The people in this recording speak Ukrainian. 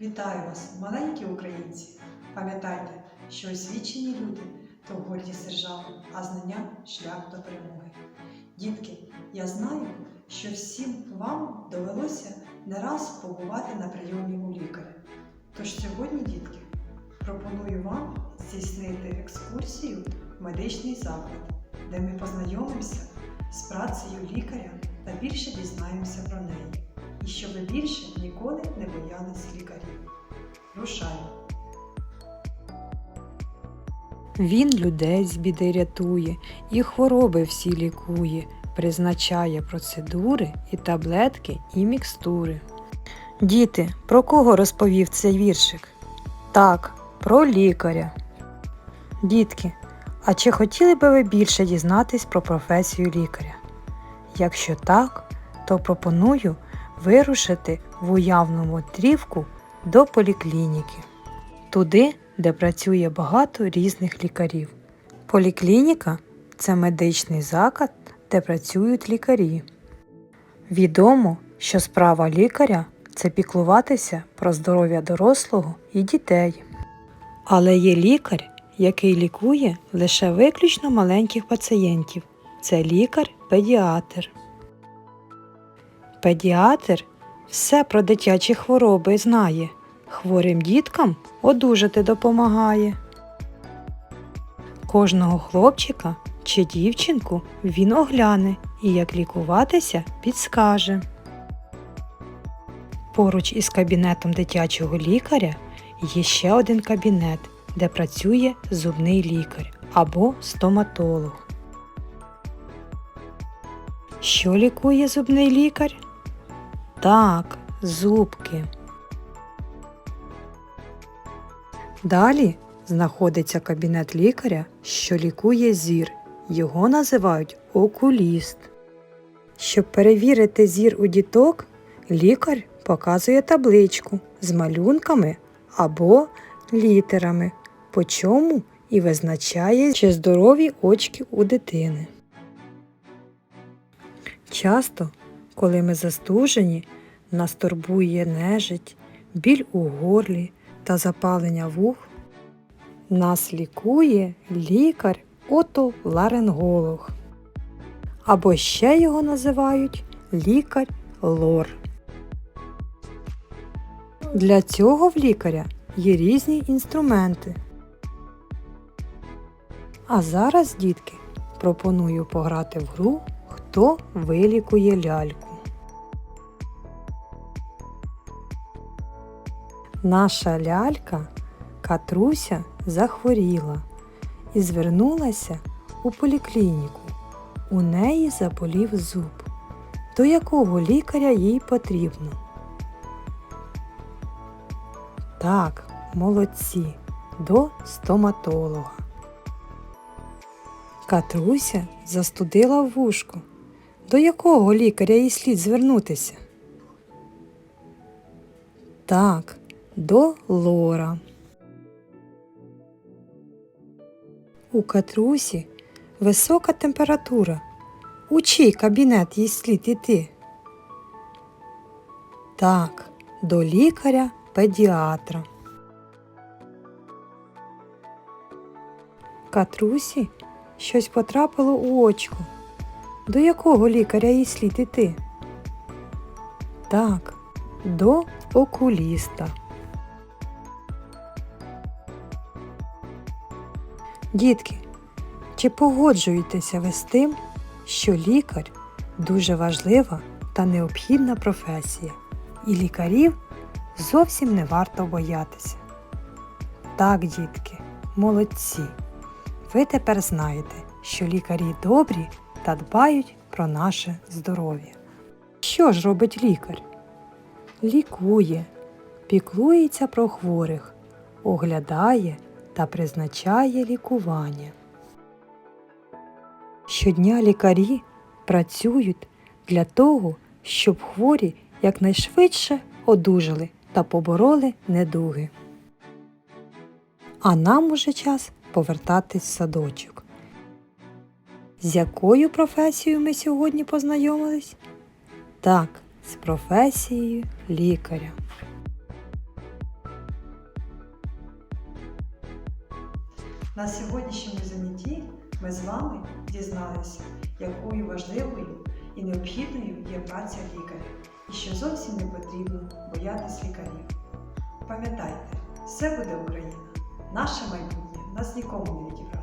Вітаю вас, маленькі українці! Пам'ятайте, що освічені люди то гордість держави, а знання шлях до перемоги. Дітки, я знаю, що всім вам довелося не раз побувати на прийомі у лікаря. Тож сьогодні, дітки, пропоную вам здійснити екскурсію в медичний заклад, де ми познайомимося з працею лікаря та більше дізнаємося про неї. І щоб ви більше ніколи не боялись лікарів. Рушаємо! Він людей з біди рятує і хвороби всі лікує, призначає процедури і таблетки, і мікстури. Діти, про кого розповів цей віршик? Так, про лікаря. Дітки, а чи хотіли би ви більше дізнатись про професію лікаря? Якщо так, то пропоную вирушити в уявну мотрівку до поліклініки. Туди, де працює багато різних лікарів. Поліклініка це медичний заклад, де працюють лікарі. Відомо, що справа лікаря це піклуватися про здоров'я дорослого і дітей. Але є лікар, який лікує лише виключно маленьких пацієнтів. Це лікар-педіатр. Педіатр все про дитячі хвороби знає. Хворим діткам одужати допомагає. Кожного хлопчика чи дівчинку він огляне і як лікуватися підскаже. Поруч із кабінетом дитячого лікаря є ще один кабінет, де працює зубний лікар або стоматолог. Що лікує зубний лікар? Так, зубки. Далі знаходиться кабінет лікаря, що лікує зір. Його називають окуліст. Щоб перевірити зір у діток, лікар показує табличку з малюнками або літерами, по чому і визначає, чи здорові очки у дитини. Часто, коли ми застужені, нас турбує нежить, біль у горлі та запалення вух, нас лікує лікар отоларинголог. Або ще його називають лікар лор. Для цього в лікаря є різні інструменти. А зараз, дітки, пропоную пограти в гру Хто вилікує ляльку. Наша лялька Катруся захворіла і звернулася у поліклініку. У неї заболів зуб. До якого лікаря їй потрібно? Так, молодці, до стоматолога. Катруся застудила вушко. До якого лікаря їй слід звернутися? Так, до лора. У Катрусі висока температура. У чий кабінет їй слід іти? Так, до лікаря педіатра. Катрусі щось потрапило у очко. До якого лікаря їй слід іти? Так, до окуліста. Дітки, чи погоджуєтеся ви з тим, що лікар дуже важлива та необхідна професія, і лікарів зовсім не варто боятися? Так, дітки, молодці. Ви тепер знаєте, що лікарі добрі та дбають про наше здоров'я. Що ж робить лікар? Лікує, піклується про хворих, оглядає та призначає лікування. Щодня лікарі працюють для того, щоб хворі якнайшвидше одужали та побороли недуги. А нам уже час повертатись в садочок. З якою професією ми сьогодні познайомились? Так, з професією лікаря. На сьогоднішньому занятті ми з вами дізналися, якою важливою і необхідною є праця лікаря, і що зовсім не потрібно боятись лікарів. Пам'ятайте, все буде Україна, наше майбутнє нас нікому не відібрати.